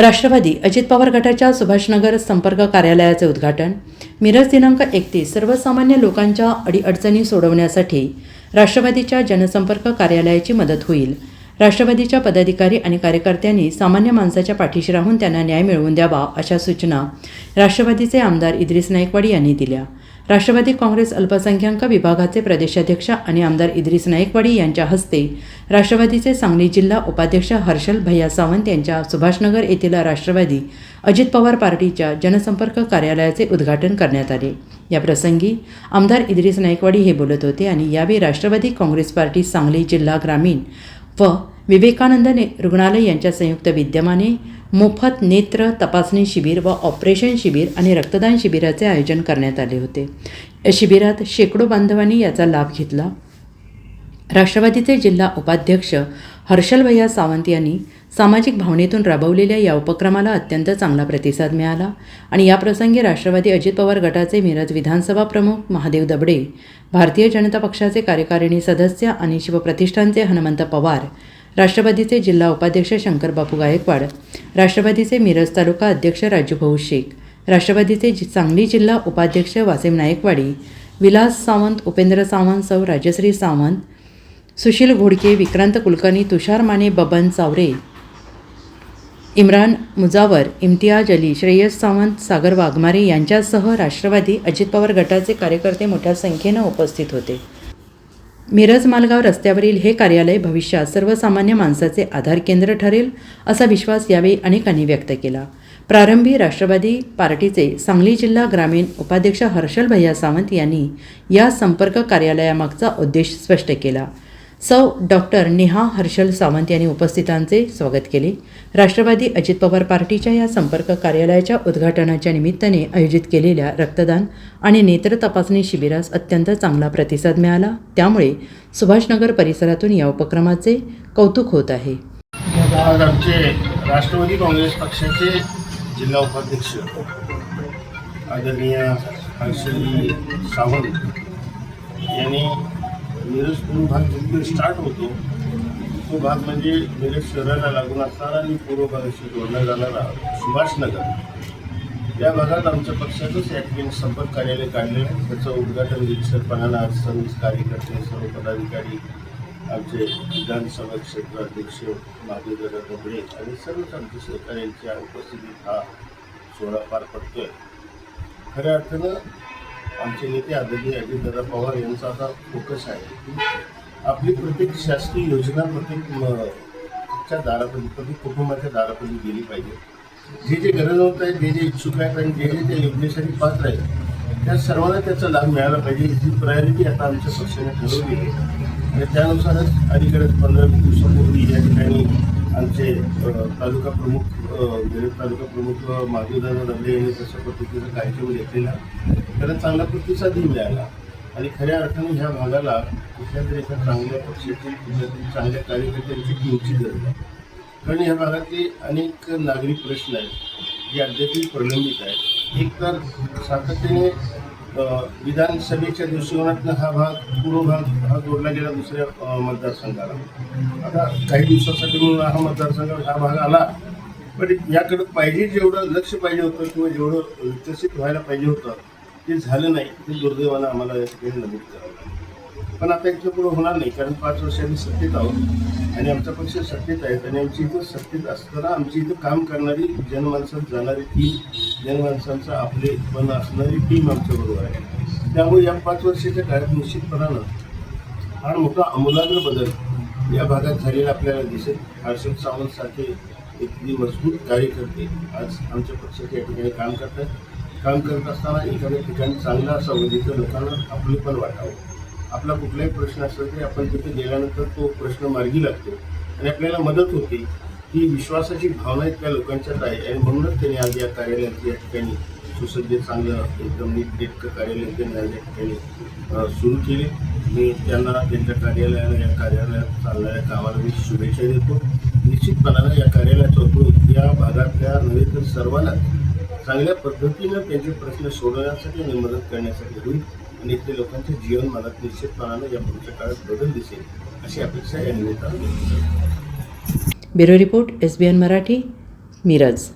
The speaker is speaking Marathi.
राष्ट्रवादी अजित पवार गटाच्या सुभाषनगर संपर्क कार्यालयाचे उद्घाटन मिरज दिनांक एकतीस सर्वसामान्य लोकांच्या अडीअडचणी सोडवण्यासाठी राष्ट्रवादीच्या जनसंपर्क कार्यालयाची मदत होईल. राष्ट्रवादीच्या पदाधिकारी आणि कार्यकर्त्यांनी सामान्य माणसाच्या पाठीशी राहून त्यांना न्याय मिळवून द्यावा अशा सूचना राष्ट्रवादीचे आमदार इद्रिस नाईकवाडी यांनी दिल्या. राष्ट्रवादी काँग्रेस अल्पसंख्याक विभागाचे प्रदेशाध्यक्ष आणि आमदार इद्रिस नाईकवाडी यांच्या हस्ते राष्ट्रवादीचे सांगली जिल्हा उपाध्यक्ष हर्षल भैया सावंत यांच्या सुभाषनगर येथील राष्ट्रवादी अजित पवार पार्टीच्या जनसंपर्क कार्यालयाचे उद्घाटन करण्यात आले. या प्रसंगी आमदार इद्रिस नाईकवाडी हे बोलत होते आणि यावेळी राष्ट्रवादी काँग्रेस पार्टी सांगली जिल्हा ग्रामीण व विवेकानंद रुग्णालय यांच्या संयुक्त विद्यमाने मोफत नेत्र तपासणी शिबिर व ऑपरेशन शिबिर आणि रक्तदान शिबिराचे आयोजन करण्यात आले होते. या शिबिरात शेकडो बांधवांनी याचा लाभ घेतला. राष्ट्रवादीचे जिल्हा उपाध्यक्ष हर्षल भैया सावंत यांनी सामाजिक भावनेतून राबवलेल्या या उपक्रमाला अत्यंत चांगला प्रतिसाद मिळाला आणि याप्रसंगी राष्ट्रवादी अजित पवार गटाचे मिरज विधानसभा प्रमुख महादेव दबडे भारतीय जनता पक्षाचे कार्यकारिणी सदस्य आणि शिवप्रतिष्ठानचे हनुमंत पवार राष्ट्रवादीचे जिल्हा उपाध्यक्ष शंकरबापू गायकवाड राष्ट्रवादीचे मिरज तालुका अध्यक्ष राजूभाऊ शेख राष्ट्रवादीचे जि- सांगली जिल्हा उपाध्यक्ष वासिम नायकवाडी विलास सावंत उपेंद्र सावंत सौ राजश्री सावंत सुशील घोडके विक्रांत कुलकर्णी तुषार माने बबन चावरे इम्रान मुजावर इम्तियाज अली श्रेयस सावंत सागर वाघमारे यांच्यासह राष्ट्रवादी अजित पवार गटाचे कार्यकर्ते मोठ्या संख्येनं उपस्थित होते. मिरज मालगाव रस्त्यावरील हे कार्यालय भविष्यात सर्वसामान्य माणसाचे आधार केंद्र ठरेल असा विश्वास यावेळी अनेकांनी व्यक्त केला. प्रारंभी राष्ट्रवादी पार्टीचे सांगली जिल्हा ग्रामीण उपाध्यक्ष हर्षल भैया सावंत यांनी या संपर्क कार्यालयामागचा उद्देश स्पष्ट केला. सौ. डॉक्टर नेहा हर्षल सावंत यांनी उपस्थितांचे स्वागत केले. राष्ट्रवादी अजित पवार पार्टीच्या या संपर्क कार्यालयाच्या उद्घाटनाच्या निमित्ताने आयोजित केलेल्या रक्तदान आणि नेत्र तपासणी शिबिरास अत्यंत चांगला प्रतिसाद मिळाला. त्यामुळे सुभाषनगर परिसरातून या उपक्रमाचे कौतुक होत आहे. आमचे राष्ट्रवादी काँग्रेस पक्षाचे जिल्हा उपाध्यक्ष आदरणीय हर्षल सावंत यांनी मिरज भाग जिथे स्टार्ट होतो तो भाग म्हणजे मिरज शहराला लागून असणारा आणि पूर्व भागाशी जोडला जाणारा सुभाषनगर या भागात आमच्या पक्षाचंच ॲडमिन संपर्क कार्यालय काढलेलं आहे. त्याचं उद्घाटन निरीक्षकपणाला आज सर्व कार्यकर्ते सर्व पदाधिकारी आमचे विधानसभा क्षेत्र अध्यक्ष महादेवदा डोबळे आणि सर्वच आमचे सहकार्यांच्या उपस्थितीत हा सोहळा पार पडतोय. खऱ्या अर्थानं आमचे नेते आदरणीय अजितदादा पवार यांचा आता फोकस आहे की आपली प्रत्येक शासकीय योजना प्रत्येक दारापर्यंत प्रत्येक कुटुंबाच्या दारापर्यंत गेली पाहिजे. जे जे गरजवंत आहेत जे जे इच्छुक आहेत आणि जे जे त्या योजनेसाठी पात्र आहेत त्या सर्वांना त्याचा लाभ मिळाला पाहिजे ही प्रायोरिटी आता आमच्या पक्षाने ठरवली आहे. आणि त्यानुसारच अलीकडेच पंधरा वीस दिवसापूर्वी या ठिकाणी आमचे तालुका प्रमुख तालुका प्रमुख अ, माधवदादा दबले यांनी तशा पद्धतीचा कार्यक्रम घेतलेला त्याला चांगला प्रतिसादही मिळाला आणि खऱ्या अर्थाने ह्या भागाला कुठल्या तरी एका चांगल्या पक्षाची कुठल्या तरी चांगल्या कार्यकर्त्यांची टीमची गरज आहे कारण या भागातले अनेक नागरिक प्रश्न आहेत जे अद्यापही प्रलंबित आहेत. एक तर सातत्याने विधानसभेच्या दृष्टिकोनातनं हा भाग पूर्व भाग हा जोडला गेला दुसऱ्या मतदारसंघाला. आता काही दिवसासाठी म्हणून हा मतदारसंघ हा भाग आला. पण याकडं पाहिजे जेवढं लक्ष पाहिजे होतं किंवा जेवढं विकसित व्हायला पाहिजे होतं ते झालं नाही ते दुर्दैवानं आम्हाला या नमूद करावं लागलं. पण आता याच्यापुढे होणार नाही कारण पाच वर्ष आम्ही सत्तेत आहोत आणि आमचा पक्ष सत्तेत आहे. आणि आमची इथं सत्तेत असताना आमची इथं काम करणारी जनमानसात जाणारी टीम जनमानसांचं आपलेपण असणारी टीम आमच्याबरोबर आहे. त्यामुळे या पाच वर्षाच्या काळात निश्चितपणानं फार मोठा आमूलाग्र बदल या भागात झालेला आपल्याला दिसेल. हर्षद सावंत सारखे इथली मजबूत कार्यकर्ते आज आमच्या पक्षाच्या ठिकाणी काम करतात काम करत असताना एखाद्या ठिकाणी चांगलं असावं जिथं लोकांना आपलं पण वाटावं. आपला कुठलाही प्रश्न असेल तरी आपण तिथे गेल्यानंतर तो प्रश्न मार्गी लागतो. आणि आपल्याला मदत होते. ही विश्वासाची भावना इथल्या लोकांच्यात आहे. आणि म्हणूनच त्यांनी आज या कार्यालयात या ठिकाणी सुसज्ज चांगलं एकदम नीटनेटकं कार्यालय त्यांनी आज या ठिकाणी सुरू केले. मी त्यांना त्यांच्या कार्यालयाला या कार्यालयात चालणाऱ्या कामाला मी शुभेच्छा देतो. निश्चितपणानं या कार्यालयाचा उपयोग या भागातल्या नव्हे तर सर्वांनाच चांगल्या पद्धतीनं त्यांचे प्रश्न सोडवण्यासाठी आणि मदत करण्यासाठी होईल आणि इथल्या लोकांच्या जीवनमानात निश्चितपणानं या पुढच्या काळात बदल दिसेल अशी अपेक्षा या निमित्तानं व्यक्त bureau report S B N Marathi Miraj.